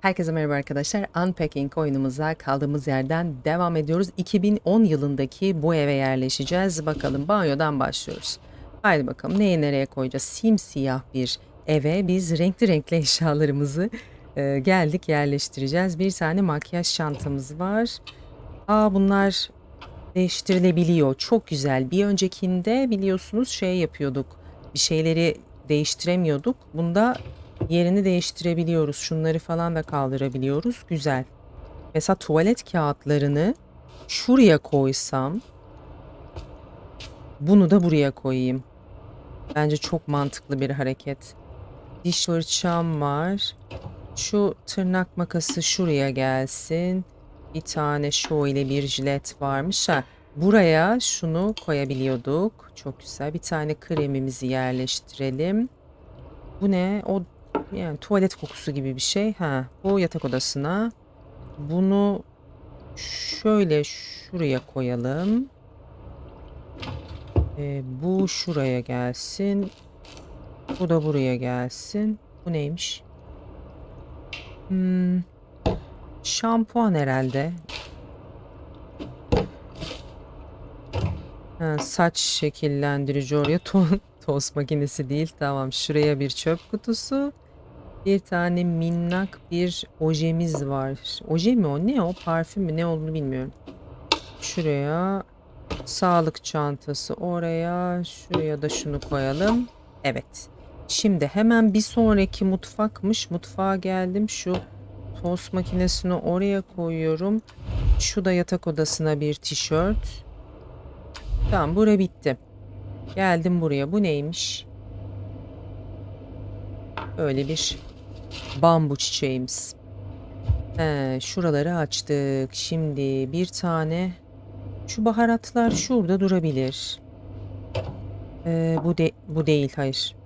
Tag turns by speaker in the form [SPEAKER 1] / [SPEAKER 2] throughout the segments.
[SPEAKER 1] Herkese merhaba arkadaşlar. Unpacking oyunumuza kaldığımız yerden devam ediyoruz. 2010 yılındaki bu eve yerleşeceğiz. Bakalım banyodan başlıyoruz. Haydi bakalım neyi nereye koyacağız? Simsiyah bir eve biz renkli renkli eşyalarımızı e, geldik yerleştireceğiz. Bir tane makyaj çantamız var. Aa bunlar değiştirilebiliyor. Çok güzel. Bir öncekinde biliyorsunuz şey yapıyorduk. Bir şeyleri değiştiremiyorduk. Bunda yerini değiştirebiliyoruz. Şunları falan da kaldırabiliyoruz. Güzel. Mesela tuvalet kağıtlarını şuraya koysam bunu da buraya koyayım. Bence çok mantıklı bir hareket. Diş fırçam var. Şu tırnak makası şuraya gelsin. Bir tane şöyle bir jilet varmış. Ha, buraya şunu koyabiliyorduk. Çok güzel. Bir tane kremimizi yerleştirelim. Bu ne? O yani tuvalet kokusu gibi bir şey. Ha, bu yatak odasına. Bunu şöyle şuraya koyalım. Ee, bu şuraya gelsin. Bu da buraya gelsin. Bu neymiş? Hmm, şampuan herhalde. Ha, saç şekillendirici oraya to- tost makinesi değil. Tamam şuraya bir çöp kutusu. Bir tane minnak bir ojemiz var. Oje mi o? Ne o? Parfüm mü? Ne olduğunu bilmiyorum. Şuraya sağlık çantası oraya. Şuraya da şunu koyalım. Evet. Şimdi hemen bir sonraki mutfakmış. Mutfağa geldim. Şu tost makinesini oraya koyuyorum. Şu da yatak odasına bir tişört. Tamam bura bitti. Geldim buraya. Bu neymiş? Böyle bir bambu çiçeğimiz. He, şuraları açtık. Şimdi bir tane şu baharatlar şurada durabilir. Ee, bu de bu değil hayır.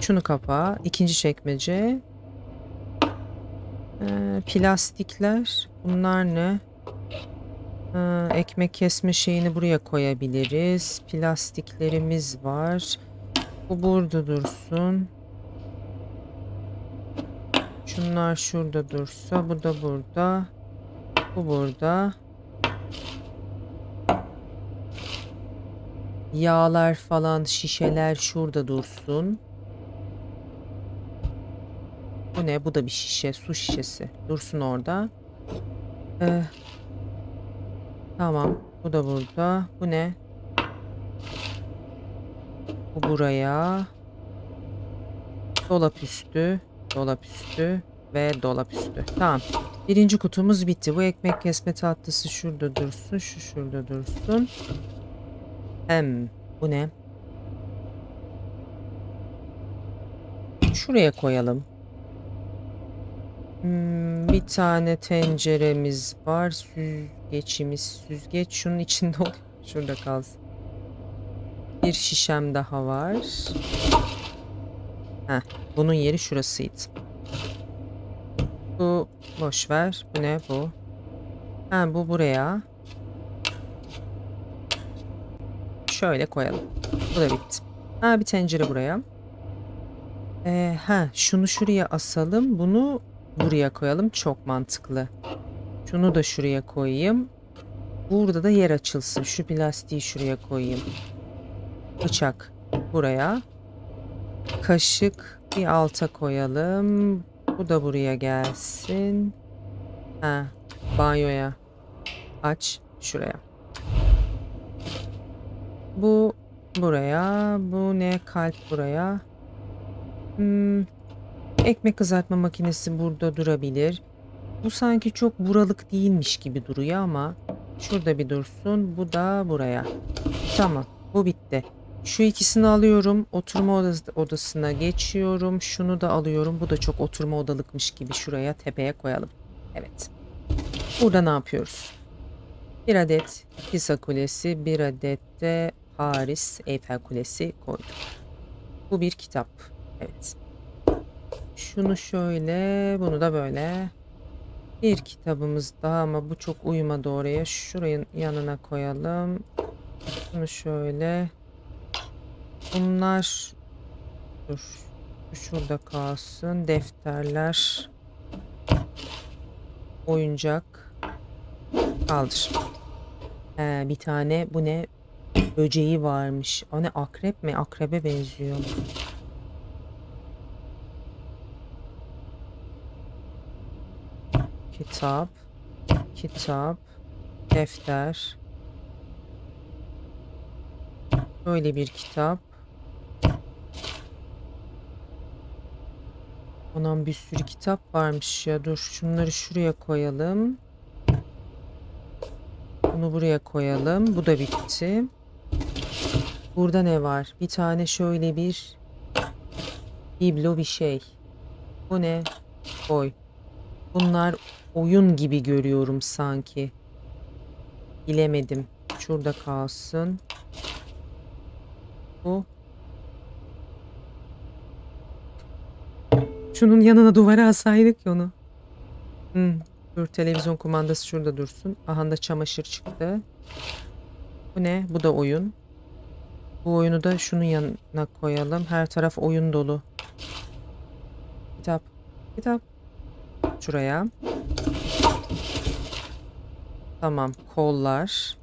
[SPEAKER 1] Şunu kapa. İkinci çekmece. Ee, plastikler. Bunlar ne? Ha, ekmek kesme şeyini buraya koyabiliriz. Plastiklerimiz var. Bu burada dursun. Şunlar şurada dursa, bu da burada. Bu burada. Yağlar falan, şişeler şurada dursun. Bu ne? Bu da bir şişe, su şişesi. Dursun orada. Ee, tamam. Bu da burada. Bu ne? Bu buraya. Dolap üstü. Dolap üstü ve dolap üstü. Tamam. Birinci kutumuz bitti. Bu ekmek kesme tatlısı şurada dursun. Şu şurada dursun. Hem bu ne? Şuraya koyalım. Hmm, bir tane tenceremiz var. Süzgeçimiz. Süzgeç şunun içinde oluyor. Şurada kalsın. Bir şişem daha var. Heh, bunun yeri şurasıydı. Bu boş ver. Bu ne bu? Ha bu buraya. Şöyle koyalım. Bu da bitti. Ha bir tencere buraya. Ee, ha şunu şuraya asalım. Bunu buraya koyalım. Çok mantıklı. Şunu da şuraya koyayım. Burada da yer açılsın. Şu plastiği şuraya koyayım. Bıçak buraya. Kaşık bir alta koyalım. Bu da buraya gelsin. Ha, banyoya. Aç şuraya. Bu buraya. Bu ne? Kalp buraya. Hmm, ekmek kızartma makinesi burada durabilir. Bu sanki çok buralık değilmiş gibi duruyor ama şurada bir dursun. Bu da buraya. Tamam. Bu bitti. Şu ikisini alıyorum. Oturma odası- odasına geçiyorum. Şunu da alıyorum. Bu da çok oturma odalıkmış gibi şuraya tepeye koyalım. Evet. Burada ne yapıyoruz? Bir adet Pisa Kulesi, bir adet de Paris Eiffel Kulesi koyduk. Bu bir kitap. Evet. Şunu şöyle, bunu da böyle. Bir kitabımız daha ama bu çok uyumadı oraya. Şurayın yanına koyalım. Bunu şöyle. Bunlar dur. şu Şurada kalsın. Defterler. oyuncak. Kaldır. He, bir tane bu ne? Böceği varmış. O ne akrep mi? Akrebe benziyor. Kitap. Kitap. Defter. Böyle bir kitap. Anam bir sürü kitap varmış ya. Dur şunları şuraya koyalım. Bunu buraya koyalım. Bu da bitti. Burada ne var? Bir tane şöyle bir biblo bir şey. Bu ne? Koy. Bunlar oyun gibi görüyorum sanki. Bilemedim. Şurada kalsın. Bu. Şunun yanına duvara asaydık ya onu. Hmm. Dur televizyon kumandası şurada dursun. Aha da çamaşır çıktı. Bu ne? Bu da oyun. Bu oyunu da şunun yanına koyalım. Her taraf oyun dolu. Kitap. Kitap. Şuraya. Tamam. Kollar.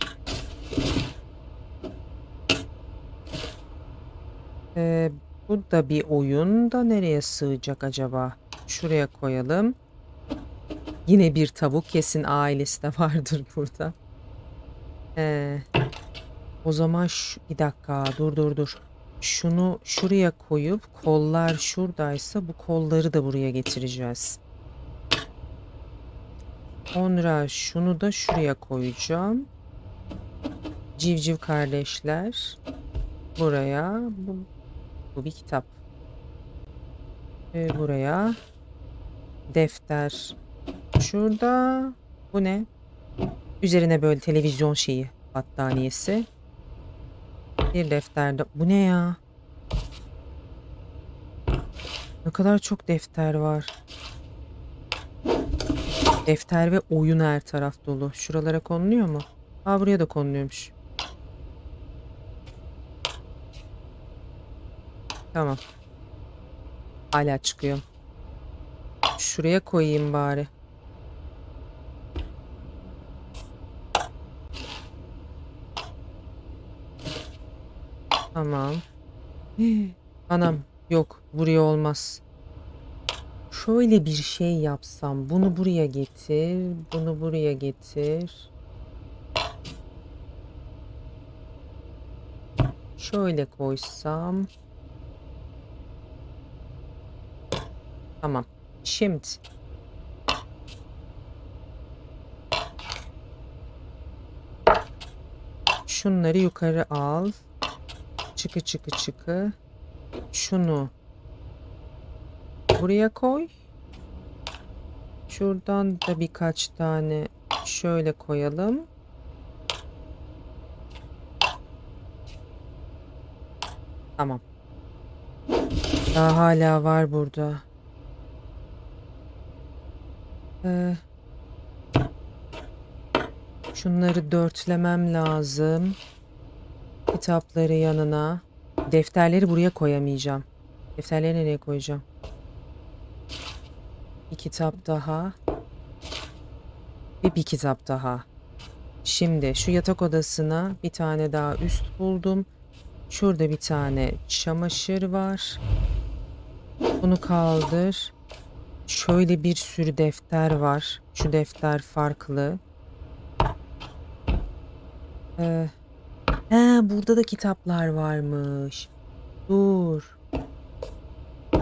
[SPEAKER 1] Ee, bu da bir oyun da nereye sığacak acaba? Şuraya koyalım. Yine bir tavuk kesin ailesi de vardır burada. Ee, o zaman şu, bir dakika dur dur dur. Şunu şuraya koyup kollar şuradaysa bu kolları da buraya getireceğiz. Sonra şunu da şuraya koyacağım. Civciv kardeşler. Buraya. Bu, bu bir kitap. Ee, buraya. Defter. Şurada. Bu ne? Üzerine böyle televizyon şeyi. Battaniyesi. Bir defterde. Bu ne ya? Ne kadar çok defter var. Defter ve oyun her taraf dolu. Şuralara konuluyor mu? Aa buraya da konuluyormuş. Tamam. Hala çıkıyor. Şuraya koyayım bari. Tamam. Anam yok buraya olmaz. Şöyle bir şey yapsam. Bunu buraya getir. Bunu buraya getir. Şöyle koysam. Tamam. Şimdi. Şunları yukarı al. Çıkı çıkı çıkı. Şunu buraya koy. Şuradan da birkaç tane şöyle koyalım. Tamam. Daha hala var burada. Ee, şunları dörtlemem lazım. Kitapları yanına. Defterleri buraya koyamayacağım. Defterleri nereye koyacağım? Bir kitap daha. Ve bir kitap daha. Şimdi şu yatak odasına bir tane daha üst buldum. Şurada bir tane çamaşır var. Bunu kaldır. Şöyle bir sürü defter var. Şu defter farklı. Ee, he, burada da kitaplar varmış. Dur.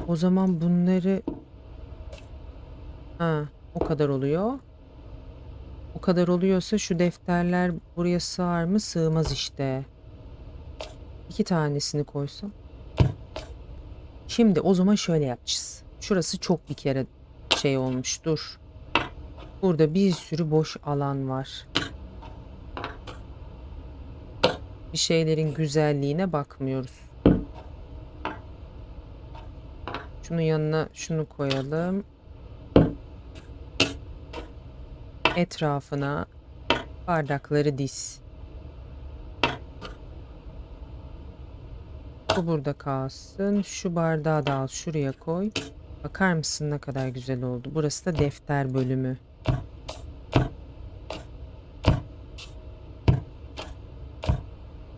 [SPEAKER 1] O zaman bunları Ha, o kadar oluyor. O kadar oluyorsa şu defterler buraya sığar mı? Sığmaz işte. İki tanesini koysam. Şimdi o zaman şöyle yapacağız. Şurası çok bir kere şey olmuş. Dur. Burada bir sürü boş alan var. Bir şeylerin güzelliğine bakmıyoruz. Şunun yanına şunu koyalım. Etrafına bardakları diz. Bu burada kalsın. Şu bardağı da al şuraya koy. Bakar mısın ne kadar güzel oldu. Burası da defter bölümü.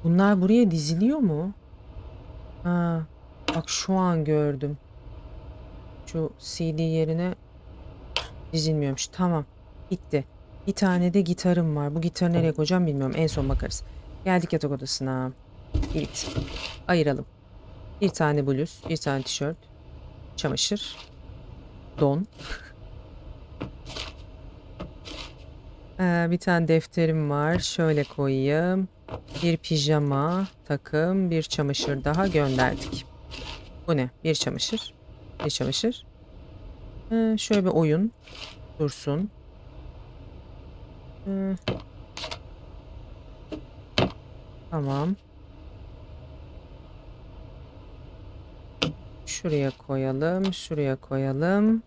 [SPEAKER 1] Bunlar buraya diziliyor mu? Ha, bak şu an gördüm. Şu CD yerine dizilmiyormuş. Tamam. Bitti. Bir tane de gitarım var. Bu gitarı nereye koyacağım bilmiyorum. En son bakarız. Geldik yatak odasına. İlk ayıralım. Bir tane bluz, bir tane tişört, çamaşır, don. Ee, bir tane defterim var. Şöyle koyayım. Bir pijama, takım, bir çamaşır daha gönderdik. Bu ne? Bir çamaşır. Bir çamaşır. Ee, şöyle bir oyun. Dursun. Ee, tamam. Şuraya koyalım. Şuraya koyalım.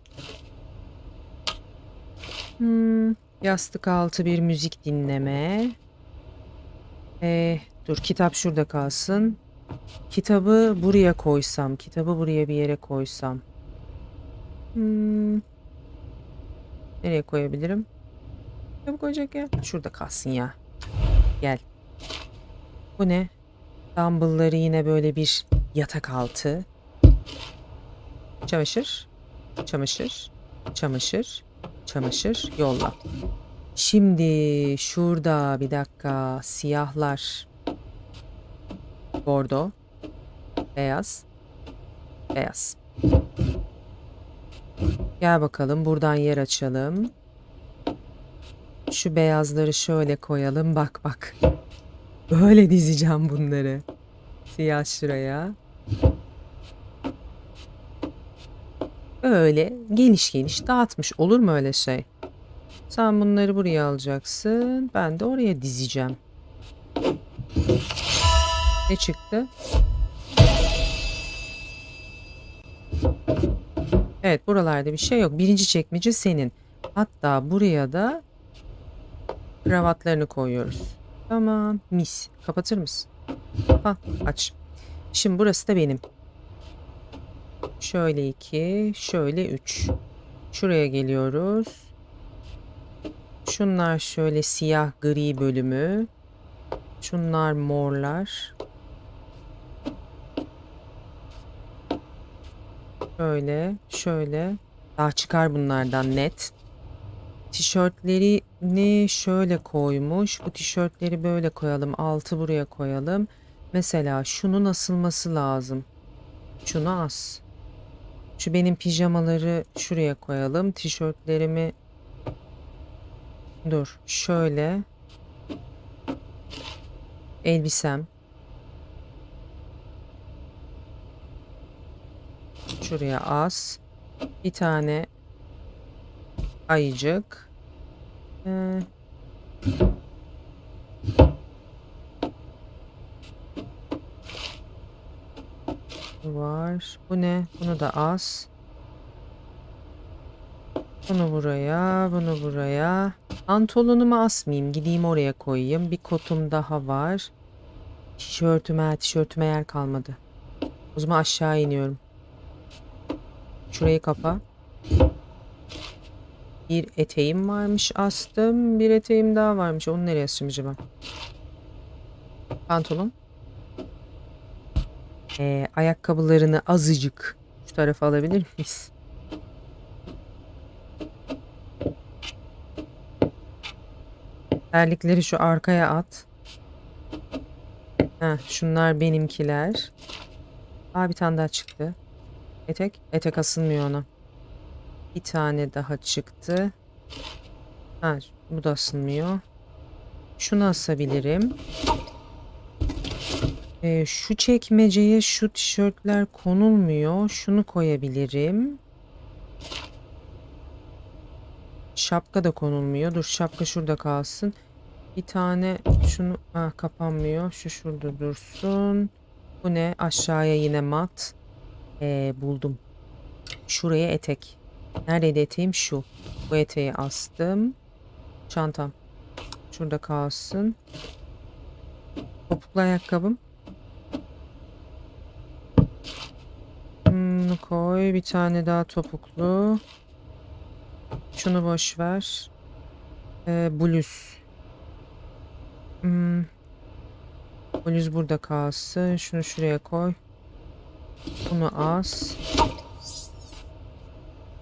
[SPEAKER 1] Hmm, yastık altı bir müzik dinleme. Ee, dur kitap şurada kalsın. Kitabı buraya koysam. Kitabı buraya bir yere koysam. Hmm, nereye koyabilirim? Kitabı koyacak yer. Şurada kalsın ya. Gel. Bu ne? Dumbbell'ları yine böyle bir yatak altı. Çamaşır. Çamaşır. Çamaşır. Çamaşır. Yolla. Şimdi şurada bir dakika siyahlar. Bordo. Beyaz. Beyaz. Gel bakalım buradan yer açalım. Şu beyazları şöyle koyalım. Bak bak. Böyle dizeceğim bunları. Siyah şuraya. Öyle geniş geniş dağıtmış. Olur mu öyle şey? Sen bunları buraya alacaksın. Ben de oraya dizeceğim. Ne çıktı? Evet buralarda bir şey yok. Birinci çekmece senin. Hatta buraya da kravatlarını koyuyoruz. Tamam mis. Kapatır mısın? Ha aç. Şimdi burası da benim. Şöyle iki, şöyle üç. Şuraya geliyoruz. Şunlar şöyle siyah gri bölümü. Şunlar morlar. Şöyle, şöyle. Daha çıkar bunlardan net. Tişörtlerini şöyle koymuş. Bu tişörtleri böyle koyalım. Altı buraya koyalım. Mesela şunun asılması lazım. Şunu as. Şu benim pijamaları şuraya koyalım. Tişörtlerimi dur şöyle elbisem şuraya as. Bir tane ayıcık. Ee, var. Bu ne? Bunu da as. Bunu buraya, bunu buraya. Pantolonumu asmayayım. Gideyim oraya koyayım. Bir kotum daha var. Tişörtüme, tişörtüme yer kalmadı. O zaman aşağı iniyorum. Şurayı kapa. Bir eteğim varmış astım. Bir eteğim daha varmış. Onu nereye asacağım acaba? Pantolon. Ee, ayakkabılarını azıcık şu tarafa alabilir miyiz? Terlikleri şu arkaya at. Heh, şunlar benimkiler. Aa bir tane daha çıktı. Etek. Etek asılmıyor ona. Bir tane daha çıktı. Ha, bu da asılmıyor. Şunu asabilirim. Ee, şu çekmeceye şu tişörtler konulmuyor. Şunu koyabilirim. Şapka da konulmuyor. Dur şapka şurada kalsın. Bir tane şunu ha, kapanmıyor. Şu şurada dursun. Bu ne? Aşağıya yine mat. Ee, buldum. Şuraya etek. Neredeydi eteğim? Şu. Bu eteği astım. Çantam. Şurada kalsın. Topuklu ayakkabım. Bunu koy. Bir tane daha topuklu. Şunu boş ver. Ee, bluz. Hmm. Polis burada kalsın. Şunu şuraya koy. Bunu as.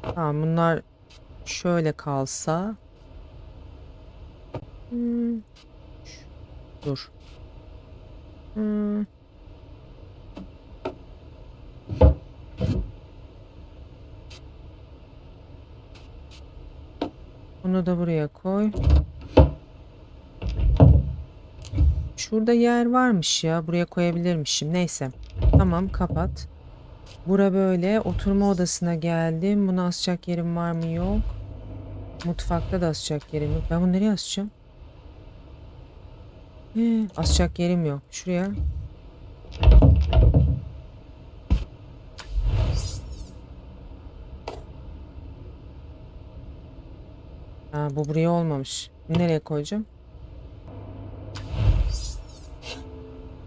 [SPEAKER 1] Tamam bunlar şöyle kalsa. Hmm. Dur. Hmm. Bunu da buraya koy. Şurada yer varmış ya. Buraya koyabilirmişim. Neyse. Tamam kapat. Bura böyle. Oturma odasına geldim. Bunu asacak yerim var mı? Yok. Mutfakta da asacak yerim yok. Ben bunu nereye asacağım? He, asacak yerim yok. Şuraya. Ha, bu buraya olmamış. Nereye koyacağım?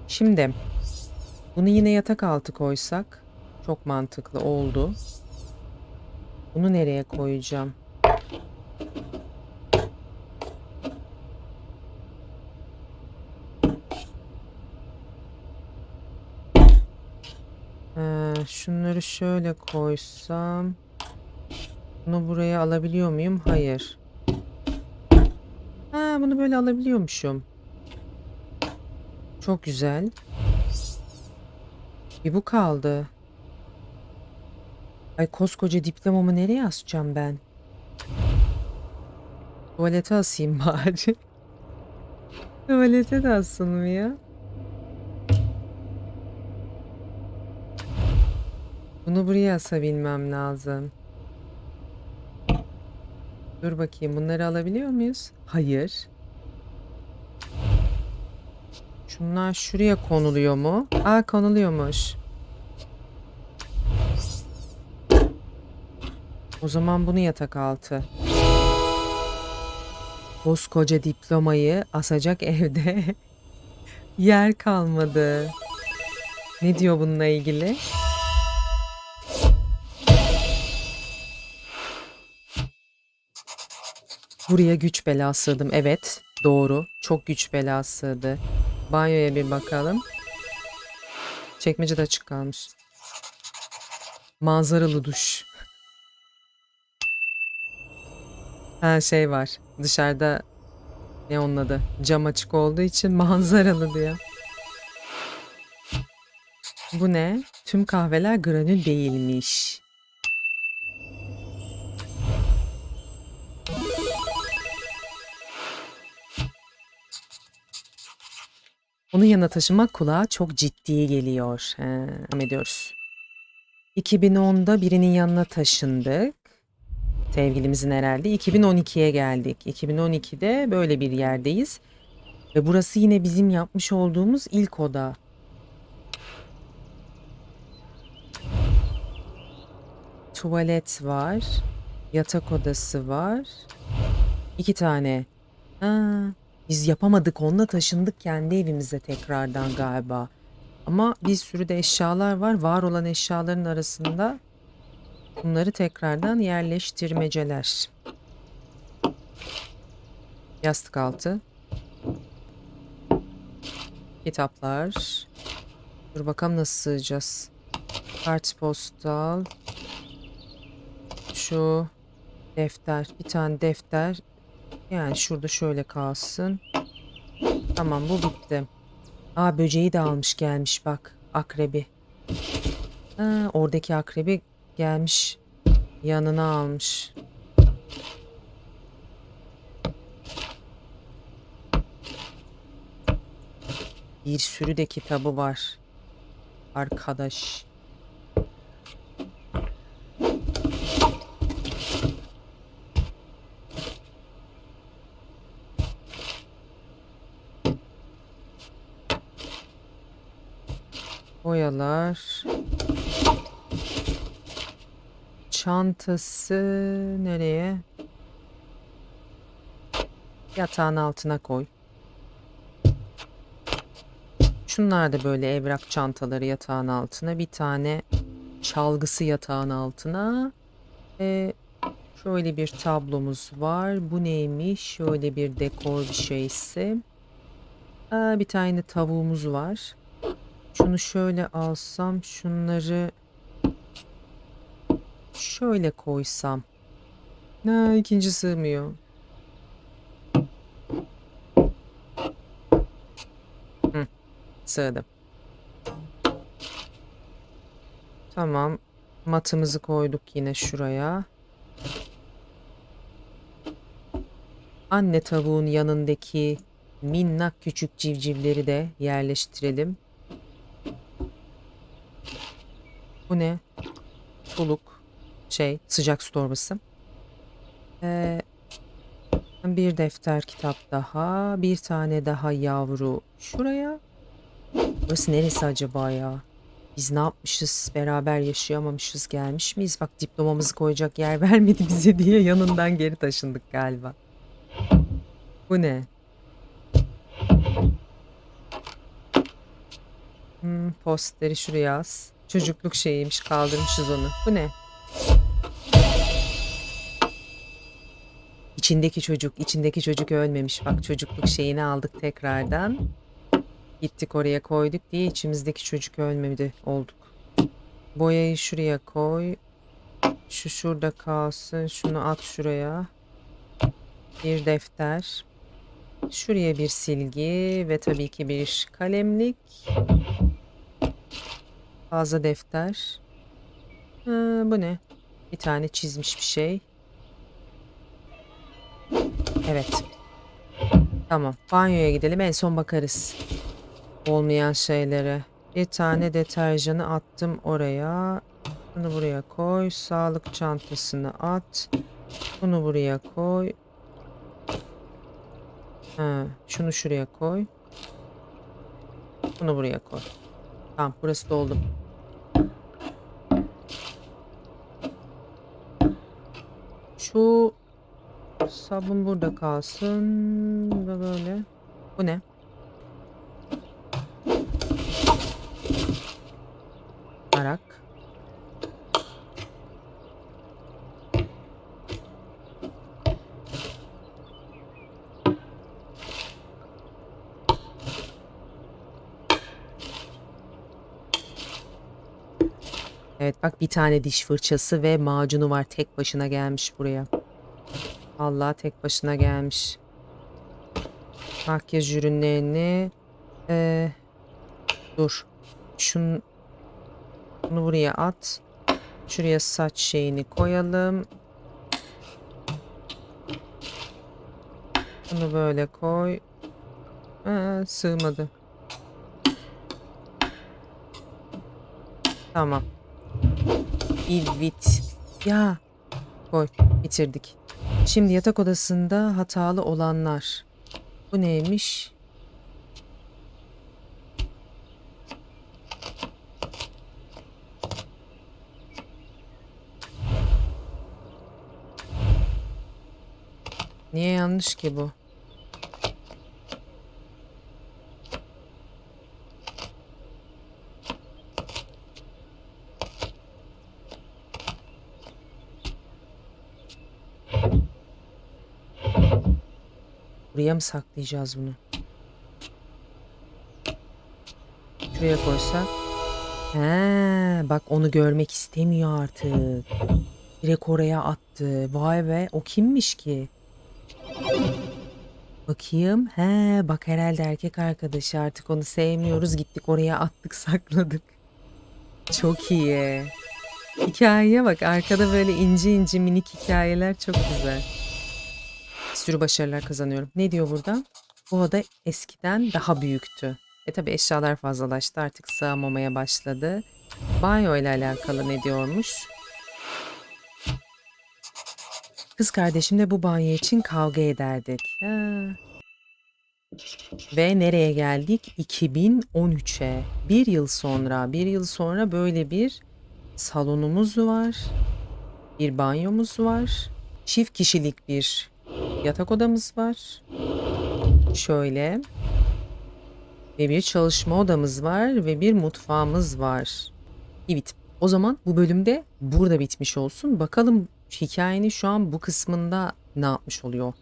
[SPEAKER 1] Şimdi bunu yine yatak altı koysak çok mantıklı oldu. Bunu nereye koyacağım? Şunları şöyle koysam bunu buraya alabiliyor muyum? Hayır. Bunu böyle alabiliyormuşum. Çok güzel. Bir bu kaldı. Ay koskoca diplomamı nereye asacağım ben? Tuvalete asayım bari. Tuvalete de asılmıyor. Bunu buraya asabilmem lazım. Dur bakayım bunları alabiliyor muyuz? Hayır. Şunlar şuraya konuluyor mu? Aa konuluyormuş. O zaman bunu yatak altı. Koskoca diplomayı asacak evde yer kalmadı. Ne diyor bununla ilgili? Buraya güç bela sığdım. Evet, doğru. Çok güç bela sığdı. Banyoya bir bakalım. Çekmece de açık kalmış. Manzaralı duş. Her şey var. Dışarıda ne onun adı? Cam açık olduğu için manzaralı diyor. Bu ne? Tüm kahveler granül değilmiş. Onun yanına taşımak kulağa çok ciddi geliyor. He, devam ediyoruz. 2010'da birinin yanına taşındık. Sevgilimizin herhalde. 2012'ye geldik. 2012'de böyle bir yerdeyiz. Ve burası yine bizim yapmış olduğumuz ilk oda. Tuvalet var. Yatak odası var. İki tane. Ha, biz yapamadık onunla taşındık kendi evimize tekrardan galiba. Ama bir sürü de eşyalar var. Var olan eşyaların arasında bunları tekrardan yerleştirmeceler. Yastık altı. Kitaplar. Dur bakalım nasıl sığacağız. Kartpostal. Şu defter. Bir tane defter. Yani şurada şöyle kalsın. Tamam bu bitti. Aa böceği de almış gelmiş bak. Akrebi. Ha, oradaki akrebi gelmiş. Yanına almış. Bir sürü de kitabı var. Arkadaş. Çantası nereye? Yatağın altına koy. Şunlar da böyle evrak çantaları yatağın altına. Bir tane çalgısı yatağın altına. Ve şöyle bir tablomuz var. Bu neymiş? Şöyle bir dekor bir şeysi. Aa, bir tane tavuğumuz var. Şunu şöyle alsam, şunları şöyle koysam. Ha, ikinci sığmıyor. Hı, sığdı. Tamam. Matımızı koyduk yine şuraya. Anne tavuğun yanındaki minnak küçük civcivleri de yerleştirelim. Bu ne? Suluk. Şey, sıcak su torbası. Ee, bir defter kitap daha. Bir tane daha yavru. Şuraya. Burası neresi acaba ya? Biz ne yapmışız? Beraber yaşayamamışız. Gelmiş miyiz? Bak diplomamızı koyacak yer vermedi bize diye yanından geri taşındık galiba. Bu ne? Hmm, posteri şuraya as. Çocukluk şeyiymiş kaldırmışız onu. Bu ne? İçindeki çocuk, içindeki çocuk ölmemiş. Bak çocukluk şeyini aldık tekrardan. Gittik oraya koyduk diye içimizdeki çocuk ölmedi olduk. Boyayı şuraya koy. Şu şurada kalsın. Şunu at şuraya. Bir defter. Şuraya bir silgi ve tabii ki bir kalemlik. Fazla defter. Ha, bu ne? Bir tane çizmiş bir şey. Evet. Tamam. Banyoya gidelim. En son bakarız. Olmayan şeylere. Bir tane deterjanı attım oraya. Bunu buraya koy. Sağlık çantasını at. Bunu buraya koy. Ha, şunu şuraya koy. Bunu buraya koy. Tamam burası doldu. Şu sabun burada kalsın. Bu da böyle. Bu ne? Arak. Evet bak bir tane diş fırçası ve macunu var. Tek başına gelmiş buraya. Allah tek başına gelmiş. Makyaj ürünlerini ee, dur. Şunu bunu buraya at. Şuraya saç şeyini koyalım. Bunu böyle koy. Aa, sığmadı. Tamam. İlvit. Ya. Koy. Bitirdik. Şimdi yatak odasında hatalı olanlar. Bu neymiş? Niye yanlış ki bu? Buraya mı saklayacağız bunu? Şuraya koysak. He, bak onu görmek istemiyor artık. Direkt oraya attı. Vay be, o kimmiş ki? Bakayım. He, bak herhalde erkek arkadaşı artık onu sevmiyoruz. Gittik oraya attık, sakladık. Çok iyi. Hikayeye bak. Arkada böyle ince ince minik hikayeler çok güzel. Sürü başarılar kazanıyorum. Ne diyor burada? Bu oda eskiden daha büyüktü. E tabi eşyalar fazlalaştı artık sığamamaya başladı. Banyo ile alakalı ne diyormuş? Kız kardeşimle bu banyo için kavga ederdik. Ha. Ve nereye geldik? 2013'e. Bir yıl sonra, bir yıl sonra böyle bir salonumuz var. Bir banyomuz var. Çift kişilik bir yatak odamız var. Şöyle. Ve bir çalışma odamız var ve bir mutfağımız var. Evet. O zaman bu bölümde burada bitmiş olsun. Bakalım hikayenin şu an bu kısmında ne yapmış oluyor?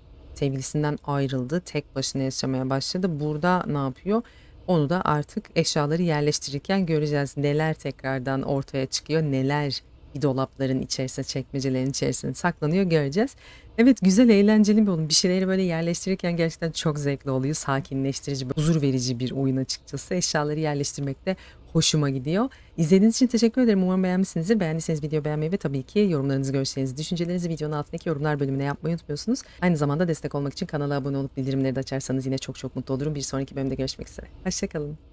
[SPEAKER 1] sevgilisinden ayrıldı. Tek başına yaşamaya başladı. Burada ne yapıyor? Onu da artık eşyaları yerleştirirken göreceğiz. Neler tekrardan ortaya çıkıyor, neler bir dolapların içerisine, çekmecelerin içerisine saklanıyor göreceğiz. Evet güzel, eğlenceli bir oyun. Bir şeyleri böyle yerleştirirken gerçekten çok zevkli oluyor. Sakinleştirici, huzur verici bir oyun açıkçası. Eşyaları yerleştirmek de hoşuma gidiyor. İzlediğiniz için teşekkür ederim. Umarım beğenmişsinizdir. Beğendiyseniz video beğenmeyi ve tabii ki yorumlarınızı, görüşlerinizi, düşüncelerinizi videonun altındaki yorumlar bölümüne yapmayı unutmuyorsunuz. Aynı zamanda destek olmak için kanala abone olup bildirimleri de açarsanız yine çok çok mutlu olurum. Bir sonraki bölümde görüşmek üzere. Hoşçakalın.